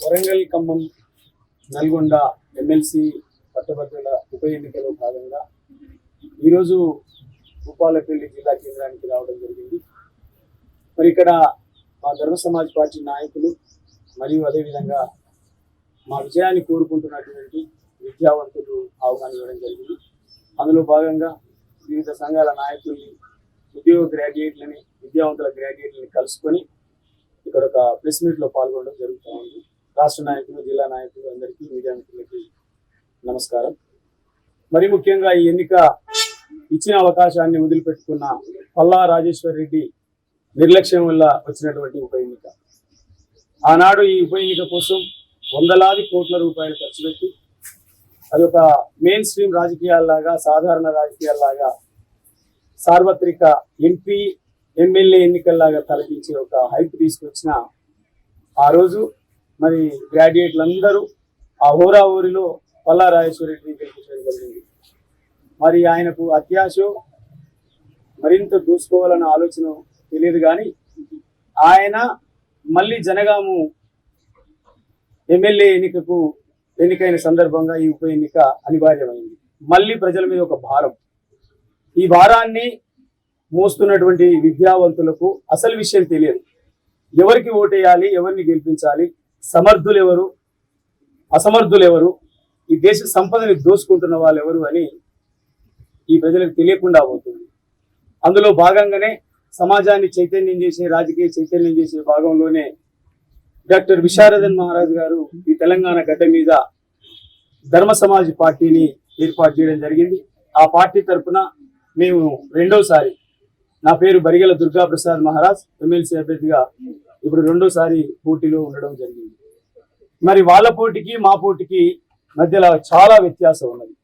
Warangal Khammam Nalgonda MLC పట్టభద్రుల ఉప ఎన్నికలో భాగంగా ఈరోజు భూపాలపల్లి జిల్లా కేంద్రానికి రావడం జరిగింది. మరి ఇక్కడ మా ధర్మ సమాజ్ పార్టీ నాయకులు మరియు అదేవిధంగా మా విజయాన్ని కోరుకుంటున్నటువంటి విద్యావంతులు ఆహ్వానం ఇవ్వడం జరిగింది. అందులో భాగంగా వివిధ సంఘాల నాయకుల్ని ఉద్యోగ గ్రాడ్యుయేట్లని విద్యావంతుల గ్రాడ్యుయేట్లని కలుసుకొని ఇక్కడ ఒక ప్రెస్ మీట్లో పాల్గొనడం జరుగుతూ ఉంది. రాష్ట్ర నాయకులు జిల్లా నాయకులు అందరికీ మీడియా మిత్రులకి నమస్కారం. మరి ముఖ్యంగా ఈ ఎన్నిక ఇచ్చిన అవకాశాన్ని వదిలిపెట్టుకున్న పల్లా రాజేశ్వర్ రెడ్డి నిర్లక్ష్యం వల్ల వచ్చినటువంటి ఉప ఎన్నిక. ఆనాడు ఈ ఉప ఎన్నిక కోసం వందలాది కోట్ల రూపాయలు ఖర్చు పెట్టి అది ఒక మెయిన్ స్ట్రీమ్ రాజకీయాల్లాగా సాధారణ రాజకీయాల్లాగా సార్వత్రిక ఎంపీ ఎమ్మెల్యే ఎన్నికల్లాగా తలపించి ఒక హైప్ తీసుకొచ్చిన ఆ రోజు మరి గ్రాడ్యుయేట్లందరూ ఆ హోరా ఊరిలో పల్లా రాజేశ్వరరెడ్డిని గెలిపించడం జరిగింది. మరి ఆయనకు అత్యాశ మరింత దూసుకోవాలన్న ఆలోచన తెలియదు కానీ ఆయన మళ్ళీ జనగాము ఎమ్మెల్యే ఎన్నికకు ఎన్నికైన సందర్భంగా ఈ ఉప ఎన్నిక అనివార్యమైంది. మళ్ళీ ప్రజల మీద ఒక భారం. ఈ భారాన్ని మోస్తున్నటువంటి విద్యావంతులకు అసలు విషయం తెలియదు. ఎవరికి ఓటేయాలి ఎవరిని గెలిపించాలి సమర్థులు ఎవరు అసమర్థులు ఎవరు ఈ దేశ సంపదని దోసుకుంటున్న వాళ్ళు ఎవరు అని ఈ ప్రజలకు తెలియకుండా పోతుంది. అందులో భాగంగానే సమాజాన్ని చైతన్యం చేసే రాజకీయ చైతన్యం చేసే భాగంలోనే డాక్టర్ విశారదన్ మహారాజ్ గారు ఈ తెలంగాణ గడ్డ మీద ధర్మ సమాజ్ పార్టీని ఏర్పాటు చేయడం జరిగింది. ఆ పార్టీ తరఫున మేము రెండోసారి నా పేరు బరిగెల దుర్గా ప్రసాద్ మహారాజ్ ఎమ్మెల్సీ అభ్యర్థిగా ఇప్పుడు రెండోసారి పోటీలో ఉండడం జరిగింది. మరి వాళ్ళ పోటీకి మా పోటీకి మధ్యలో చాలా వ్యత్యాసం ఉన్నది.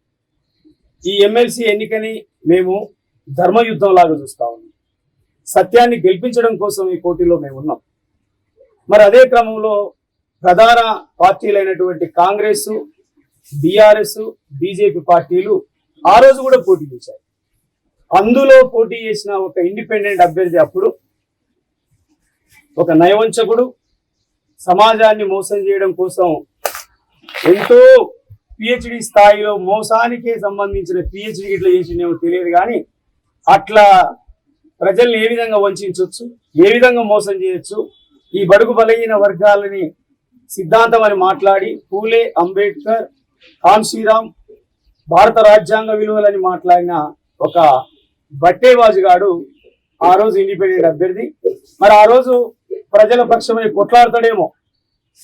ఈ ఎమ్మెల్సీ ఎన్నికని మేము ధర్మయుద్ధం లాగా చూస్తా ఉన్నాం. సత్యాన్ని గెలిపించడం కోసం ఈ పోటీలో మేము ఉన్నాం. మరి అదే క్రమంలో ప్రధాన పార్టీలైనటువంటి కాంగ్రెస్ బీఆర్ఎస్ బీజేపీ పార్టీలు ఆ రోజు కూడా పోటీ చేశాయి. అందులో పోటీ చేసిన ఒక ఇండిపెండెంట్ అభ్యర్థి అప్పుడు ఒక నయవంచకుడు సమాజాన్ని మోసం చేయడం కోసం ఎంతో పిహెచ్డి స్థాయిలో మోసానికే సంబంధించిన పిహెచ్డి ఇట్లా చేసిందేమో తెలియదు కానీ అట్లా ప్రజల్ని ఏ విధంగా వంచవచ్చు ఏ విధంగా మోసం చేయొచ్చు ఈ బడుగు బలహీన వర్గాలని సిద్ధాంతం అని మాట్లాడి పూలే అంబేద్కర్ కాన్ శ్రీరామ్ భారత రాజ్యాంగ విలువలని మాట్లాడిన ఒక బట్టేబాజు గాడు ఆ రోజు ఇండిపెండెంట్ అభ్యర్థి. మరి ఆ రోజు ప్రజల పక్షమై కొట్లాడతాడేమో.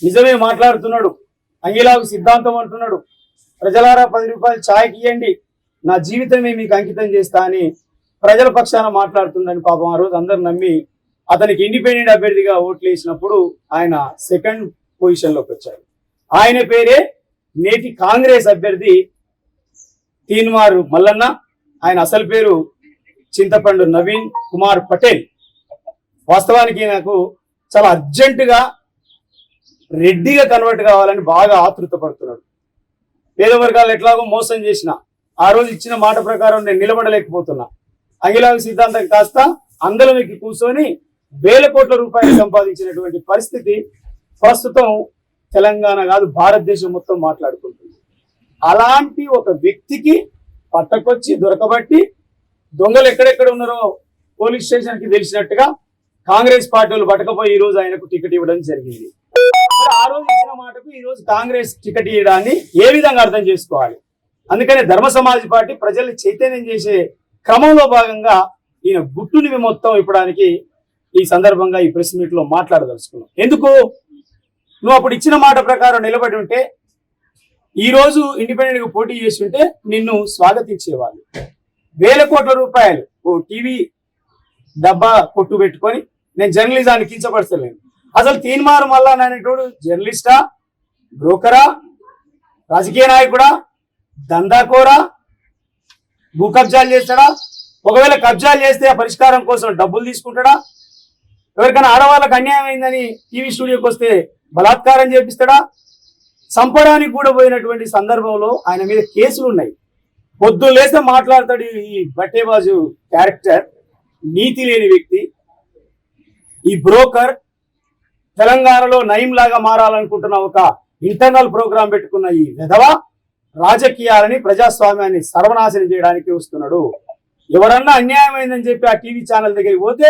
నిజమే మాట్లాడుతున్నాడు. అంగిలాగు సిద్ధాంతం అంటున్నాడు. ప్రజలారా పది రూపాయలు ఛాయ్కి ఇవ్వండి నా జీవితమే మీకు అంకితం చేస్తా అని ప్రజల పక్షాన మాట్లాడుతుండని పాపం ఆ రోజు అందరు నమ్మి అతనికి ఇండిపెండెంట్ అభ్యర్థిగా ఓట్లు వేసినప్పుడు ఆయన సెకండ్ పొజిషన్లోకి వచ్చారు. ఆయన పేరే నేటి కాంగ్రెస్ అభ్యర్థి తీన్మారు మల్లన్న. ఆయన అసలు పేరు చింతపండు నవీన్ కుమార్ పటేల్. వాస్తవానికి నాకు చాలా అర్జెంటుగా రెడ్డిగా కన్వర్ట్ కావాలని బాగా ఆతృత పడుతున్నాడు పేద వర్గాలు ఎట్లాగో మోసం చేసిన ఆ రోజు ఇచ్చిన మాట ప్రకారం నేను నిలబడలేకపోతున్నా. అఖిలాగ సిద్ధాంతం కాస్త అందరం ఎక్కి కూర్చొని వేల కోట్ల రూపాయలు సంపాదించినటువంటి పరిస్థితి ప్రస్తుతం తెలంగాణ కాదు భారతదేశం మొత్తం మాట్లాడుకుంటుంది. అలాంటి ఒక వ్యక్తికి పట్టకొచ్చి దొరకబట్టి దొంగలు ఎక్కడెక్కడ ఉన్నారో పోలీస్ స్టేషన్కి తెలిసినట్టుగా కాంగ్రెస్ పార్టీలు పట్టకపోయి ఈ రోజు ఆయనకు టికెట్ ఇవ్వడం జరిగింది. ఆ రోజు ఇచ్చిన మాటకు ఈ రోజు కాంగ్రెస్ టికెట్ ఇవ్వడాన్ని ఏ విధంగా అర్థం చేసుకోవాలి? అందుకనే ధర్మ సమాజ్ పార్టీ ప్రజల్ని చైతన్యం చేసే క్రమంలో భాగంగా ఈయన గుట్టుని మొత్తం ఇప్పడానికి ఈ సందర్భంగా ఈ ప్రెస్ మీట్లో మాట్లాడదలుచుకున్నాం. ఎందుకు? నువ్వు అప్పుడు ఇచ్చిన మాట ప్రకారం నిలబడి ఉంటే ఈ రోజు ఇండిపెండెంట్గా పోటీ చేసి ఉంటే నిన్ను స్వాగతించేవాళ్ళు. వేల కోట్ల రూపాయలు ఓ టీవీ డబ్బా కొట్టు పెట్టుకొని నేను జర్నలిజాన్ని కించపరచలేను. అసలు తీన్మారు వల్ల అనేటోడు జర్నలిస్టా బ్రోకరా రాజకీయ నాయకుడా దందాకోరా భూ కబ్జాలు చేస్తాడా ఒకవేళ కబ్జాలు చేస్తే ఆ పరిష్కారం కోసం డబ్బులు తీసుకుంటాడా ఎవరికైనా ఆడవాళ్ళకి అన్యాయం అయిందని టీవీ స్టూడియోకి వస్తే బలాత్కారం చేపిస్తాడా? చంపడానికి కూడా పోయినటువంటి సందర్భంలో ఆయన మీద కేసులు ఉన్నాయి. పొద్దున్న లేస్తే మాట్లాడతాడు ఈ బట్టేబాజు క్యారెక్టర్ నీతి లేని వ్యక్తి. ఈ బ్రోకర్ తెలంగాణలో నయం లాగా మారాలనుకుంటున్న ఒక ఇంటర్నల్ ప్రోగ్రాం పెట్టుకున్న ఈ విధవ రాజకీయాలని ప్రజాస్వామ్యాన్ని సర్వనాశనం చేయడానికి వస్తున్నాడు. ఎవరన్నా అన్యాయమైందని చెప్పి ఆ టీవీ ఛానల్ దగ్గరికి పోతే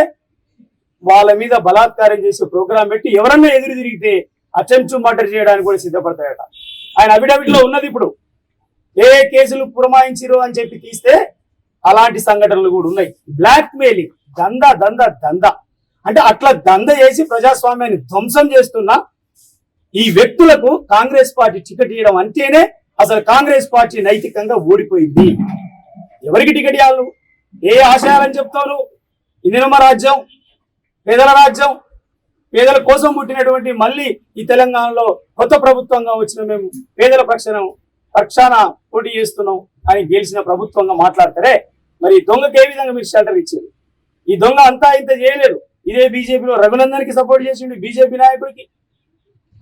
వాళ్ళ మీద బలాత్కారం చేసే ప్రోగ్రాం పెట్టి ఎవరన్నా ఎదురు తిరిగితే అటెంప్ట్ మర్డర్ చేయడానికి కూడా సిద్ధపడతాయట ఆయన అఫిడవిట్లో ఉన్నది ఇప్పుడు. ఏ ఏ కేసులు పురమాయించిరు అని చెప్పి తీస్తే అలాంటి సంఘటనలు కూడా ఉన్నాయి. బ్లాక్ మెయిలింగ్ దంద దంద దంద. అంటే అట్లా దంద చేసి ప్రజాస్వామ్యాన్ని ధ్వంసం చేస్తున్న ఈ వ్యక్తులకు కాంగ్రెస్ పార్టీ టికెట్ ఇవ్వడం అంటేనే అసలు కాంగ్రెస్ పార్టీ నైతికంగా ఓడిపోయింది. ఎవరికి టికెట్ ఇవ్వాలి ఏ ఆశయాలని చెప్తారు? ఇందిరమ్మ రాజ్యం పేదల రాజ్యం పేదల కోసం పుట్టినటువంటి మళ్ళీ ఈ తెలంగాణలో కొత్త ప్రభుత్వంగా వచ్చిన మేము పేదల పక్షాన పక్షాన పోటీ చేస్తున్నాం అని గెలిచిన ప్రభుత్వంగా మాట్లాడతారే? మరి ఈ దొంగకి ఏ విధంగా మీరు షెల్టర్ ఇచ్చారు? ఈ దొంగ అంతా ఇంత చేయలేదు. ఇదే బీజేపీలో రఘునందన్కి సపోర్ట్ చేసిండు బీజేపీ నాయకుడికి.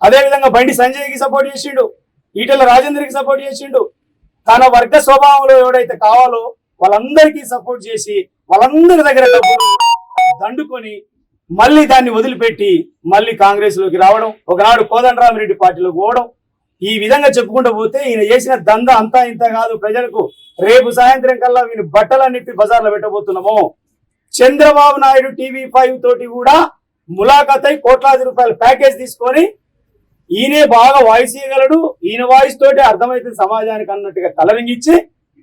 అదే విధంగా బండి సంజయ్కి సపోర్ట్ చేసిండు ఈటల రాజేందర్కి సపోర్ట్ చేసిండు. తన వర్గ స్వభావంలో ఎవడైతే కావాలో వాళ్ళందరికీ సపోర్ట్ చేసి వాళ్ళందరి దగ్గర డబ్బులు దండుకొని మళ్ళీ దాన్ని వదిలిపెట్టి మళ్ళీ కాంగ్రెస్లోకి రావడం ఒకనాడు కోదండరామిరెడ్డి పార్టీలో పోవడం ఈ విధంగా చెప్పుకుంటూ పోతే ఈయన చేసిన దంద అంతా ఇంత కాదు. ప్రజలకు రేపు సాయంత్రం కల్లా ఈయన బట్టలన్నిటి బజార్లో పెట్టబోతున్నాము. చంద్రబాబు నాయుడు టీవీ ఫైవ్ తోటి కూడా ములాఖత్ అయి కోట్లాది రూపాయల ప్యాకేజ్ తీసుకొని ఈయనే బాగా వాయిస్ ఇవ్వగలడు ఈయన వాయిస్ తోటి అర్థమైతే సమాజానికి అన్నట్టుగా కలరింగ్ ఇచ్చి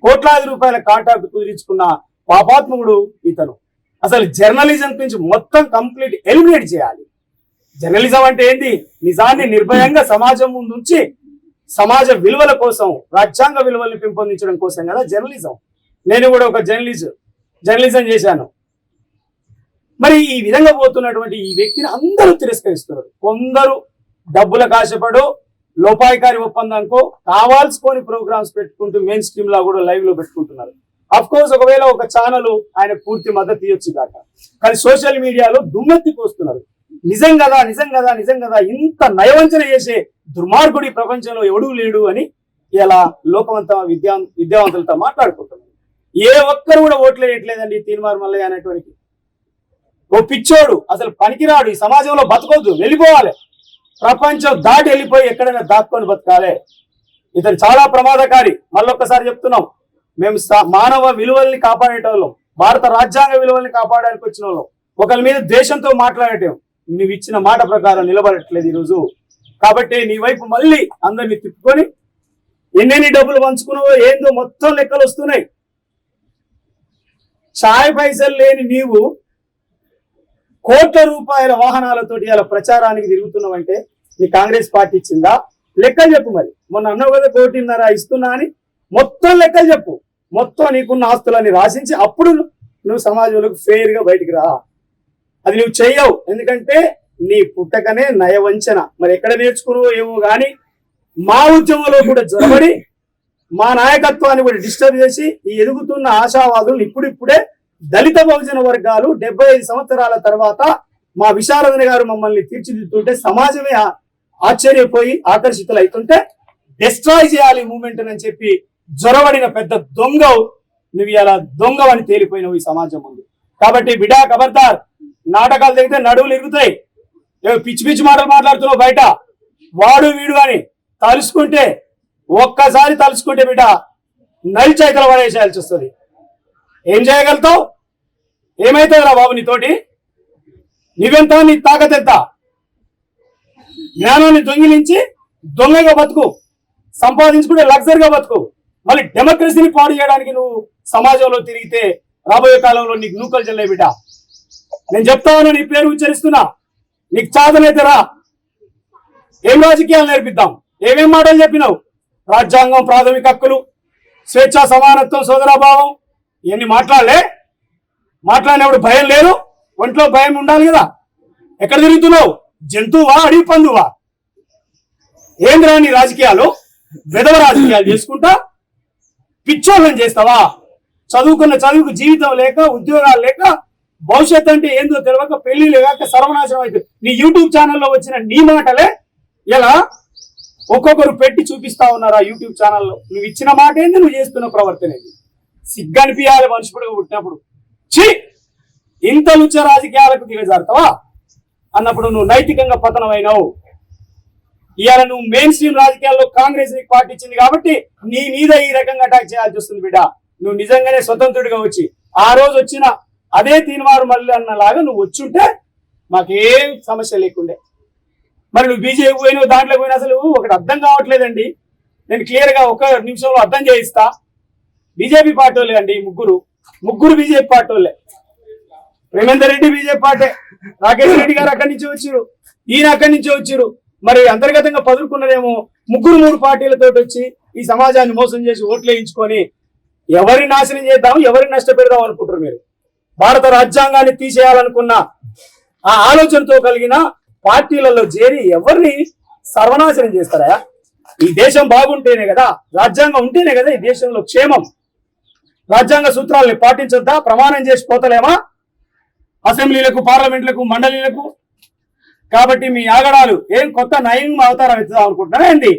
కోట్లాది రూపాయల కాంట్రాక్ట్ కుదిరించుకున్న పాపాత్ముడు ఇతను. అసలు జర్నలిజం నుంచి మొత్తం కంప్లీట్ ఎలిమినేట్ చేయాలి. జర్నలిజం అంటే ఏంది? నిజాన్ని నిర్భయంగా సమాజం ముందు ఉంచి సమాజ విలువల కోసం రాజ్యాంగ విలువల్ని పెంపొందించడం కోసం కదా జర్నలిజం. నేను కూడా ఒక జర్నలిజం జర్నలిజం చేశాను. మరి ఈ విధంగా పోతున్నటువంటి ఈ వ్యక్తిని అందరూ తిరస్కరిస్తున్నారు. కొందరు డబ్బుల కాశపడు లోపాయికారి ఒప్పందంకో కావాల్సుకొని ప్రోగ్రామ్స్ పెట్టుకుంటూ మెయిన్ స్ట్రీమ్ లా కూడా లైవ్లో పెట్టుకుంటున్నారు. అఫ్ కోర్స్ ఒకవేళ ఒక ఛానల్ ఆయన పూర్తి మద్దతు ఇవ్వచ్చు కాక కానీ సోషల్ మీడియాలో దుమ్మెత్తి పోస్తున్నారు. నిజం కదా నిజం కదా నిజం కదా ఇంత నయవంచన చేసే దుర్మార్గుడి ప్రపంచంలో ఎవడూ లేడు అని ఇలా లోకమంతా విద్యా విద్యావంతులతో మాట్లాడుకుంటున్నారు. ఏ ఒక్కరు కూడా ఓట్లు వేయట్లేదండి తీన్మార్ మల్లయ్య అనేటువంటి ఓ పిచ్చోడు అసలు పనికిరాడు ఈ సమాజంలో బతకొద్దు వెళ్ళిపోవాలి. ప్రపంచం దాటి వెళ్ళిపోయి ఎక్కడైనా దాక్కొని బతకాలి. ఇతను చాలా ప్రమాదకారి. మళ్ళొక్కసారి చెప్తున్నాం మేము మానవ విలువల్ని కాపాడేటోళ్ళం భారత రాజ్యాంగ విలువల్ని కాపాడడానికి వచ్చిన వాళ్ళం ఒకరి మీద దేశంతో మాట్లాడటం నువ్వు ఇచ్చిన మాట ప్రకారం నిలబడట్లేదు ఈరోజు. కాబట్టి నీ వైపు మళ్ళీ అందరినీ తిప్పుకొని ఎన్నెన్ని డబ్బులు పంచుకున్నావో ఏందో మొత్తం లెక్కలు వస్తున్నాయి. చాయ్ పైసలు లేని నీవు కోట్ల రూపాయల వాహనాలతోటి ఇలా ప్రచారానికి తిరుగుతున్నావంటే నీ కాంగ్రెస్ పార్టీ ఇచ్చిందా? లెక్కలు చెప్పు మరి. మొన్న అన్నావు కదా కోటిన్నర ఇస్తున్నా అని. మొత్తం లెక్కలు చెప్పు. మొత్తం నీకున్న ఆస్తులన్నీ రాసించి అప్పుడు నువ్వు సమాజంలోకి ఫెయిర్గా బయటికి రా. అది నువ్వు చెయ్యవు. ఎందుకంటే నీ పుట్టకనే నయవంచన. మరి ఎక్కడ నేర్చుకున్నావు ఏమో గాని మా ఉద్యమంలో కూడా జొరబడి మా నాయకత్వాన్ని కూడా డిస్టర్బ్ చేసి ఈ ఎదుగుతున్న ఆశావాదులు ఇప్పుడిప్పుడే దళిత బహుజన వర్గాలు డెబ్బై ఐదు సంవత్సరాల తర్వాత మా విశారదన గారు మమ్మల్ని తీర్చిదిద్దుతుంటే సమాజమే ఆశ్చర్యపోయి ఆకర్షితులు అవుతుంటే డిస్ట్రాయ్ చేయాలి మూమెంట్ అని చెప్పి జ్వరబడిన పెద్ద దొంగవు నువ్వు ఇలా దొంగవని తేలిపోయినవు ఈ సమాజం ముందు. కాబట్టి బిడా ఖబర్దార్ నాటకాలు దిగితే నడువులు ఇరుగుతాయి. ఏవో పిచ్చి పిచ్చి మాటలు మాట్లాడుతున్నావు బయట? వాడు వీడు అని తలుసుకుంటే ఒక్కసారి తలుసుకుంటే బిడ్డ నలి పడేసేయాల్సి వస్తుంది. ఏం చేయగలుగుతావు? ఏమైతుందిరా బాబు నీతోటి? నువ్వెంత నీ తాకత్ జ్ఞానాన్ని దొంగిలించి దొంగగా బతుకు సంపాదించుకుంటే లగ్జరీగా బతుకు మళ్ళీ డెమోక్రసీని పాడు చేయడానికి నువ్వు సమాజంలో తిరిగితే రాబోయే కాలంలో నీకు నూకలు చెల్లే బిడ్డ. నేను చెప్తాను నీ పేరు ఉచ్చరిస్తున్నా. నీకు చాదనైతే రా. ఏం రాజకీయాలు నేర్పిద్దాం? ఏమేం మాటలు చెప్పినావు? రాజ్యాంగం ప్రాథమిక హక్కులు స్వేచ్ఛ సమానత్వం సోదరాభావం ఇవన్నీ మాట్లాడలే. మాట్లాడినప్పుడు భయం లేదు. ఒంట్లో భయం ఉండాలి కదా. ఎక్కడ తిరుగుతున్నావు? జంతువా అడవి పందువా? ఏం రాని రాజకీయాలు? విధవ రాజకీయాలు చేసుకుంటా? పిచ్చోళ్ళని చేస్తావా? చదువుకున్న చదువుకు జీవితం లేక ఉద్యోగాలు లేక భవిష్యత్ అంటే ఏందో తెలియక పెళ్ళి లేక సర్వనాశనం అవుతుంది నీ యూట్యూబ్ ఛానల్లో వచ్చిన నీ మాటలే? ఇలా ఒక్కొక్కరు పెట్టి చూపిస్తా ఉన్నారు ఆ యూట్యూబ్ ఛానల్లో? నువ్వు ఇచ్చిన మాట ఏంది? నువ్వు చేస్తున్న ప్రవర్తన ఏంది? సిగ్గనిపించాలి మనుషుడుగా పుట్టినప్పుడు. ఛీ! ఇంత లుచ్చ రాజకీయాలకు దిగజారుతావా? అన్నప్పుడు నువ్వు నైతికంగా పతనమైనావు. ఇవాళ నువ్వు మెయిన్ స్ట్రీమ్ రాజకీయాల్లో కాంగ్రెస్ నీకు పార్టీ ఇచ్చింది కాబట్టి నీ మీద ఈ రకంగా అటాక్ చేయాల్సి వస్తుంది బిడ్డ. నువ్వు నిజంగానే స్వతంత్రుడిగా వచ్చి ఆ రోజు వచ్చిన అదే తీన్మారు మళ్ళీ అన్నలాగా నువ్వు వచ్చుంటే మాకేం సమస్య లేకుండే. మరి నువ్వు బీజేపీ పోయినావు దాంట్లో పోయినా అసలు ఒకటి అర్థం కావట్లేదండి. నేను క్లియర్గా ఒక నిమిషంలో అర్థం చేయిస్తా. బీజేపీ పార్టీ వాళ్ళే అండి ఈ ముగ్గురు. ముగ్గురు బీజేపీ పార్టీ వాళ్ళే ప్రేమేందర్ రెడ్డి బీజేపీ పార్టీ. రాకేష్ రెడ్డి గారు అక్కడి నుంచి వచ్చారు ఈయన అక్కడి నుంచి వచ్చారు మరి అంతర్గతంగా పదురుకున్నదేమో ముగ్గురు మూడు పార్టీలతో వచ్చి ఈ సమాజాన్ని మోసం చేసి ఓట్లు వేయించుకొని ఎవరిని నాశనం చేద్దాం ఎవరిని నష్టపెడదాం అనుకుంటారు మీరు? భారత రాజ్యాంగాన్ని తీసేయాలనుకున్న ఆ ఆలోచనతో కలిగిన పార్టీలలో చేరి ఎవరిని సర్వనాశనం చేస్తారా? ఈ దేశం బాగుంటేనే కదా రాజ్యాంగం ఉంటేనే కదా ఈ దేశంలో క్షేమం. రాజ్యాంగ సూత్రాలని పాటించొద్దా? ప్రమాణం చేసి పోతలేమా? అసెంబ్లీలకు పార్లమెంట్లకు మండలీలకు? కాబట్టి మీ ఆగడాలు ఏం కొత్త నయం అవతారం ఎత్తుదాం అనుకుంటున్నారా ఏంటి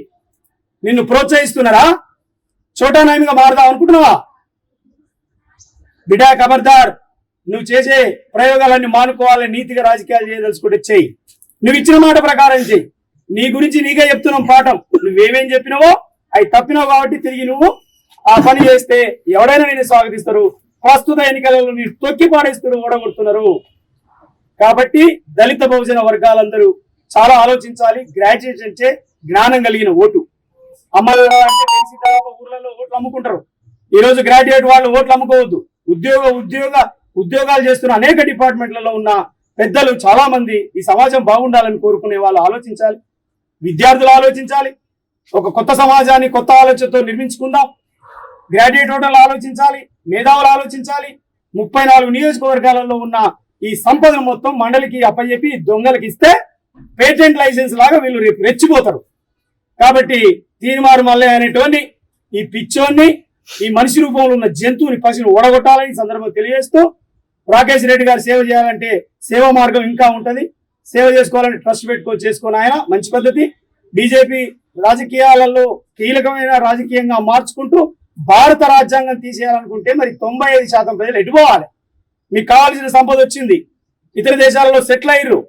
నిన్ను ప్రోత్సహిస్తున్నారా? చోటా నయంగా మారుదాం అనుకుంటున్నావా? బిడా ఖబర్దార్ నువ్వు చేసే ప్రయోగాలన్నీ మానుకోవాలని నీతిగా రాజకీయాలు చేయదలుచుకుంటే చెయ్యి నువ్వు ఇచ్చిన మాట ప్రకారం చెయ్యి నీ గురించి నీకే చెప్తున్నాం పాఠం. నువ్వేమేం చెప్పినావో అవి తప్పినావు కాబట్టి తిరిగి నువ్వు ఆ పని చేస్తే ఎవడైనా నేను స్వాగతిస్తారు. ప్రస్తుత ఎన్నికలలో మీరు తొక్కి పాడేస్తారు ఓడగొడుతున్నారు. కాబట్టి దళిత బహుజన వర్గాలందరూ చాలా ఆలోచించాలి. గ్రాడ్యుయేషన్ చే జ్ఞానం కలిగిన ఓటు. అమలు అంటే తెలిసి ఊర్లలో ఓట్లు అమ్ముకుంటారు. ఈ రోజు గ్రాడ్యుయేట్ వాళ్ళు ఓట్లు అమ్ముకోవద్దు. ఉద్యోగ ఉద్యోగ ఉద్యోగాలు చేస్తున్న అనేక డిపార్ట్మెంట్లలో ఉన్న పెద్దలు చాలా మంది ఈ సమాజం బాగుండాలని కోరుకునే వాళ్ళు ఆలోచించాలి. విద్యార్థులు ఆలోచించాలి. ఒక కొత్త సమాజాన్ని కొత్త ఆలోచనతో నిర్మించుకుందాం. గ్రాడ్యుయేట్ ఓటర్లు ఆలోచించాలి మేధావులు ఆలోచించాలి. ముప్పై నాలుగు నియోజకవర్గాలలో ఉన్న ఈ సంపదను మొత్తం మండలికి అప్పచెప్పి దొంగలకి ఇస్తే పేటెంట్ లైసెన్స్ లాగా వీళ్ళు రేపు రెచ్చిపోతారు. కాబట్టి తీర్మారు మల్లయ్య అనేటువంటి ఈ పిచ్చోన్ని ఈ మనిషి రూపంలో ఉన్న జంతువుని పసిని ఓడగొట్టాలని ఈ సందర్భంగా తెలియజేస్తూ రాకేష్ రెడ్డి గారు సేవ చేయాలంటే సేవ మార్గం ఇంకా ఉంటుంది. సేవ చేసుకోవాలని ట్రస్ట్ పెట్టుకొని చేసుకుని ఆయన మంచి పద్ధతి. బీజేపీ రాజకీయాలలో కీలకమైన రాజకీయంగా మార్చుకుంటూ భారత రాజ్యాంగం తీసేయాలనుకుంటే మరి తొంభై ఐదు శాతం ప్రజలు ఎటుపోవాలి మీకు కావాల్సిన సంపద వచ్చింది. ఇతర దేశాలలో సెటిల్ అయ్యారు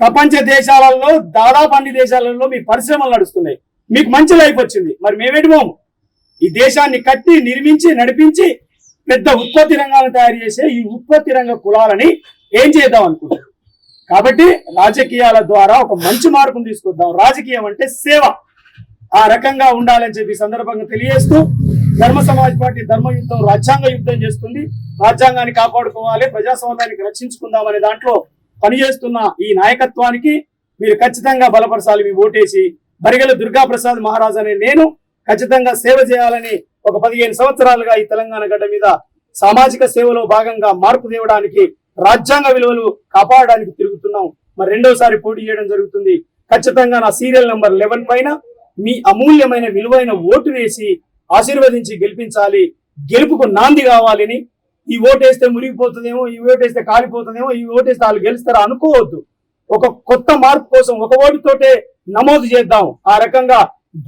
ప్రపంచ దేశాలలో దాదాపు అన్ని దేశాలలో మీ పరిశ్రమలు నడుస్తున్నాయి. మీకు మంచి లైఫ్ వచ్చింది. మరి మేమేటిమోము ఈ దేశాన్ని కట్టి నిర్మించి నడిపించి పెద్ద ఉత్పత్తి రంగాలను తయారు చేసే ఈ ఉత్పత్తి రంగ కులాలని ఏం చేద్దాం అనుకుంటున్నారు? కాబట్టి రాజకీయాల ద్వారా ఒక మంచి మార్పును తీసుకొద్దాం. రాజకీయం అంటే సేవ. ఆ రకంగా ఉండాలని చెప్పి సందర్భంగా తెలియజేస్తూ ధర్మ సమాజ్ పార్టీ ధర్మ యుద్ధం రాజ్యాంగ యుద్ధం చేస్తుంది. రాజ్యాంగాన్ని కాపాడుకోవాలి ప్రజాస్వామ్యానికి రక్షించుకుందాం అనే దాంట్లో పనిచేస్తున్న ఈ నాయకత్వానికి మీరు ఖచ్చితంగా బలపరచాలి మీ ఓటేసి. బరిగల దుర్గాప్రసాద్ మహారాజ్ అనే నేను ఖచ్చితంగా సేవ చేయాలని ఒక పదిహేను సంవత్సరాలుగా ఈ తెలంగాణ గడ్డ మీద సామాజిక సేవలో భాగంగా మార్పు తేవడానికి రాజ్యాంగ విలువలు కాపాడడానికి తిరుగుతున్నాం. మరి రెండోసారి పోటీ చేయడం జరుగుతుంది. ఖచ్చితంగా నా సీరియల్ నెంబర్ లెవెన్ పైన మీ అమూల్యమైన విలువైన ఓటు వేసి ఆశీర్వదించి గెలిపించాలి. గెలుపుకు నాంది కావాలని ఈ ఓటేస్తే మురిగిపోతుందేమో ఈ ఓటేస్తే కాలిపోతుందేమో ఈ ఓటేస్తే వాళ్ళు గెలుస్తారా అనుకోవద్దు. ఒక కొత్త మార్పు కోసం ఒక ఓటుతోటే నమోదు చేద్దాం. ఆ రకంగా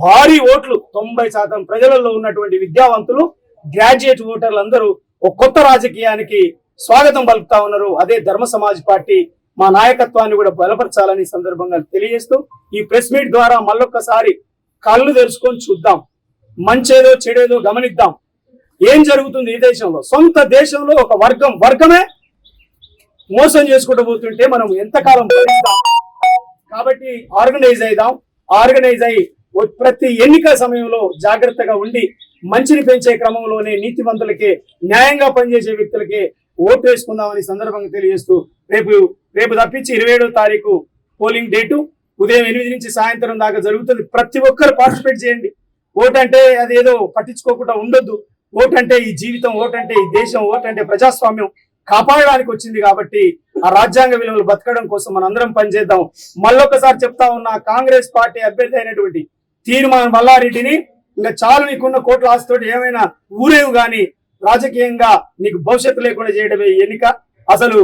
భారీ ఓట్లు తొంభై శాతం ప్రజలలో ఉన్నటువంటి విద్యావంతులు గ్రాడ్యుయేట్ ఓటర్లు అందరూ ఒక కొత్త రాజకీయానికి స్వాగతం పలుకుతా ఉన్నారు. అదే ధర్మ సమాజ్ పార్టీ మా నాయకత్వాన్ని కూడా బలపరచాలని సందర్భంగా తెలియజేస్తూ ఈ ప్రెస్ మీట్ ద్వారా మళ్ళొక్కసారి కళ్ళు తెరుచుకొని చూద్దాం. మంచేదో చెడేదో గమనిద్దాం. ఏం జరుగుతుంది ఈ దేశంలో? సొంత దేశంలో ఒక వర్గం వర్గమే మోసం చేసుకుంటూ పోతుంటే మనం ఎంతకాలం భరిస్తాం? కాబట్టి ఆర్గనైజ్ అయిదాం. ఆర్గనైజ్ అయి ప్రతి ఎన్నికల సమయంలో జాగ్రత్తగా ఉండి మంచిని పెంచే క్రమంలోనే నీతివంతులకే న్యాయంగా పనిచేసే వ్యక్తులకే ఓటు వేసుకుందామని సందర్భంగా తెలియజేస్తూ రేపు రేపు తప్పించి ఇరవై ఏడో తారీఖు పోలింగ్ డేటు. ఉదయం ఎనిమిది నుంచి సాయంత్రం దాకా జరుగుతుంది. ప్రతి ఒక్కరు పార్టిసిపేట్ చేయండి. ఓటంటే అదేదో పట్టించుకోకుండా ఉండొద్దు. ఓటంటే ఈ జీవితం ఓటంటే ఈ దేశం ఓటంటే ప్రజాస్వామ్యం కాపాడడానికి వచ్చింది కాబట్టి ఆ రాజ్యాంగ విలువలు బతకడం కోసం మనం అందరం పనిచేద్దాం. మళ్ళొకసారి చెప్తా ఉన్న కాంగ్రెస్ పార్టీ అభ్యర్థి అయినటువంటి తీర్మాన్ మల్లారెడ్డిని ఇంకా చాలు నీకున్న కోట్ల ఆస్తితోటి ఏమైనా ఊరేవు గాని రాజకీయంగా నీకు భవిష్యత్తు లేకుండా చేయడమే ఎన్నిక. అసలు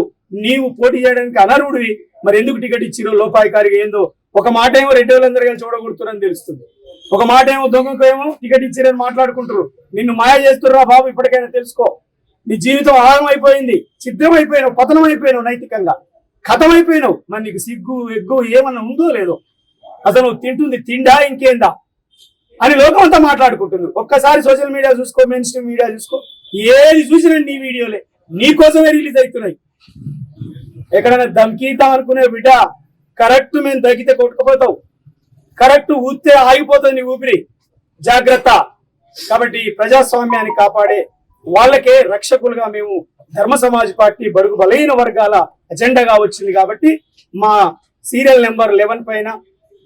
నీవు పోటీ చేయడానికి అనర్హుడివి. మరి ఎందుకు టికెట్ ఇచ్చిరో లోపాయికారిగా ఏందో ఒక మాట ఏమో రెడ్డి వాళ్ళందరూ కలిసి చూడగొడుతున్నారని తెలుస్తుంది. ఒక మాట ఏమో దొంగకు ఏమో టికెట్ ఇచ్చిరని మాట్లాడుకుంటారు నిన్ను మాయ చేస్తుర్రా బాబు ఇప్పటికైనా తెలుసుకో. నీ జీవితం ఆగం అయిపోయింది చిత్రం అయిపోయినావు పతనం అయిపోయినావు నైతికంగా. కథమైపోయినావు. మరి నీకు సిగ్గు ఎగ్గు ఏమన్నా ఉందో లేదో. అసలు తింటుంది తిండా ఇంకేందా? అని లోకం అంతా మాట్లాడుకుంటుంది. ఒక్కసారి సోషల్ మీడియా చూసుకో మెయిన్ స్ట్రీమ్ మీడియా చూసుకో. ఏది చూసినా నీ వీడియోలే. నీ కోసమే రిలీజ్ అవుతున్నాయి. ఎక్కడైనా దమ్కీద్దాం అనుకునే బిడ్డ కరెక్ట్ మేము తగ్గితే కొట్టుకుపోతావు. కరెక్ట్ ఊతే ఆగిపోతుంది నీ ఊపిరి. జాగ్రత్త. కాబట్టి ప్రజాస్వామ్యాన్ని కాపాడే వాళ్ళకే రక్షకులుగా మేము ధర్మ సమాజ్ పార్టీ బడుగు బలహీన వర్గాల ఎజెండాగా వచ్చింది కాబట్టి మా సీరియల్ నెంబర్ లెవెన్ పైన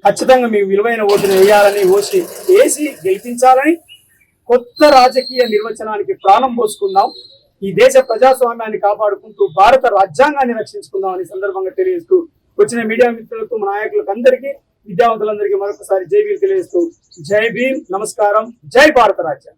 ఖచ్చితంగా మీ విలువైన ఓటును వేయాలని ఓసి వేసి గెలిపించాలని కొత్త రాజకీయ నిర్వచనానికి ప్రాణం పోసుకుందాం. ఈ దేశ ప్రజాస్వామ్యాన్ని కాపాడుకుంటూ భారత రాజ్యాంగాన్ని రక్షించుకుందాం అనే సందర్భంగా తెలియజేస్తూ వచ్చిన మీడియా మిత్రులకు మా నాయకులకు అందరికీ విద్యావంతులందరికీ మరొకసారి జై భీమ్ తెలియజేస్తూ జై భీమ్. నమస్కారం. జై భారత రాజ్యం.